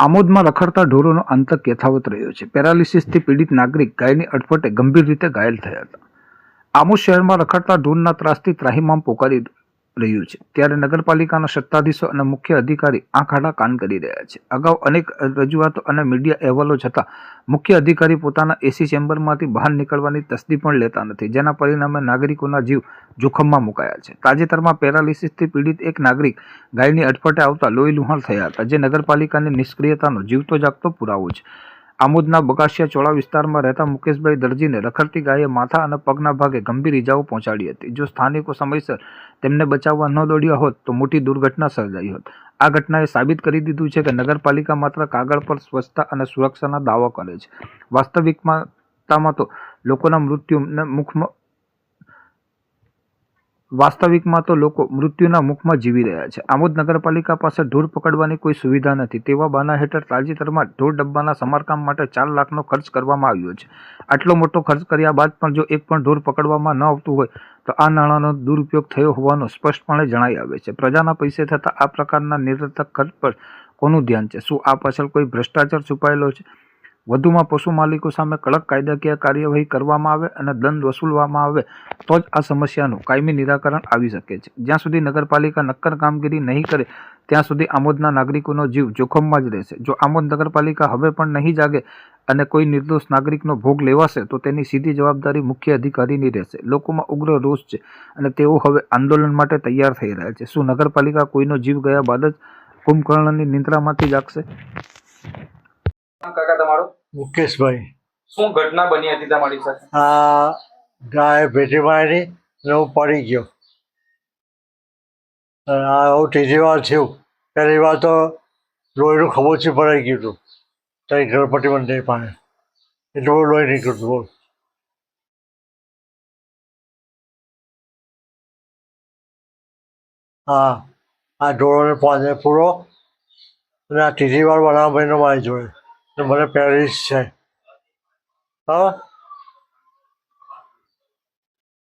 આમોદમાં રખડતા ઢોરોનો આતંક યથાવત રહ્યો છે. પેરાલિસિસથી પીડિત નાગરિક ગાયની અડફટે ગંભીર રીતે ઘાયલ થયા હતા. આમોદ શહેરમાં રખડતા ઢોરના ત્રાસથી ત્રાહિમામ પોકારી રહ્યું છે. ત્યારે નગરપાલિકાના સત્તાધીશો અને મુખ્ય અધિકારી આંખ આડા કાન કરી રહ્યા છે. અગાઉ અનેક રજૂઆતો અને મીડિયા અહેવાલો છતાં મુખ્ય અધિકારી પોતાના એસી ચેમ્બરમાંથી બહાર નીકળવાની તસ્દી પણ લેતા નથી, જેના પરિણામે નાગરિકોના જીવ જોખમમાં મુકાયા છે. તાજેતરમાં પેરાલિસિસથી પીડિત એક નાગરિક ગાયની અટપટે આવતા લોહી લુહાણ થયા હતા, જે નગરપાલિકાની નિષ્ક્રિયતાનો જીવતો જાગતો પુરાવો છે. આમોદના બગાસિયા ચોળા વિસ્તારમાં રહેતા મુકેશભાઈ દરજીને રખડતી ગાયે માથા અને પગના ભાગે ગંભીર ઇજાઓ પહોંચાડી હતી. જો સ્થાનિકો સમયસર તેમને બચાવવા ન દોડ્યા હોત તો મોટી દુર્ઘટના સર્જાઈ હોત. આ ઘટનાએ સાબિત કરી દીધું છે કે નગરપાલિકા માત્ર કાગળ પર સ્વચ્છતા અને સુરક્ષાના દાવા કરે છે. વાસ્તવિકતામાં તો લોકોના મૃત્યુને મુખમાં વાસ્તવિકમાં તો લોકો મૃત્યુના મુખમાં જીવી રહ્યા છે. આમોદ નગરપાલિકા પાસે ઢોર પકડવાની કોઈ સુવિધા નથી. તેવા બાના હેઠળ તાજેતરમાં ઢોર ડબ્બાના સમારકામ માટે ચાર લાખનો ખર્ચ કરવામાં આવ્યો છે. આટલો મોટો ખર્ચ કર્યા બાદ પણ જો એક પણ ઢોર પકડવામાં ન આવતું હોય, તો આ નાણાંનો દુરુપયોગ થયો હોવાનું સ્પષ્ટપણે જણાઈ આવે છે. પ્રજાના પૈસે થતા આ પ્રકારના નિરર્થક ખર્ચ પર કોનું ધ્યાન છે? શું આ પાછળ કોઈ ભ્રષ્ટાચાર છુપાયેલો છે? વધુમાં પશુ માલિકો સામે કડક કાયદાકીય કાર્યવાહી કરવામાં આવે અને દંડ વસૂલવામાં આવે, તો જ આ સમસ્યાનું કાયમી નિરાકરણ આવી શકે છે. જ્યાં સુધી નગરપાલિકા નક્કર કામગીરી નહીં કરે, ત્યાં સુધી આમોદના નાગરિકોનો જીવ જોખમમાં જ રહેશે. જો આમોદ નગરપાલિકા હવે પણ નહીં જાગે અને કોઈ નિર્દોષ નાગરિકનો ભોગ લેવાશે, તો તેની સીધી જવાબદારી મુખ્ય અધિકારીની રહેશે. લોકોમાં ઉગ્ર રોષ છે અને તેઓ હવે આંદોલન માટે તૈયાર થઈ રહ્યા છે. શું નગરપાલિકા કોઈનો જીવ ગયા બાદ જ કુંભકર્ણની નિંદ્રામાંથી જાગશે? કાકા તમારો? મુકેશભાઈ. શું ઘટના બની હતી તમારી સાથે? આ ગાય ભેટી મારી ને હું પડી ગયો. આ હું ત્રીજી વાર થયું. પહેલી વાર તો લોહીનું ખબોચી ભરાઈ ગયું હતું. ત્યાં ગણપતિ મંદિર પાસે. એટલું બધું લોહી નીકળ્યું હતું બોલ. હા આ ઢોરોને પાંજરે પૂરો. અને આ ત્રીજી વાર બનાવવા બહેનો મારી જોડે. મને પેરિસ છે. હા?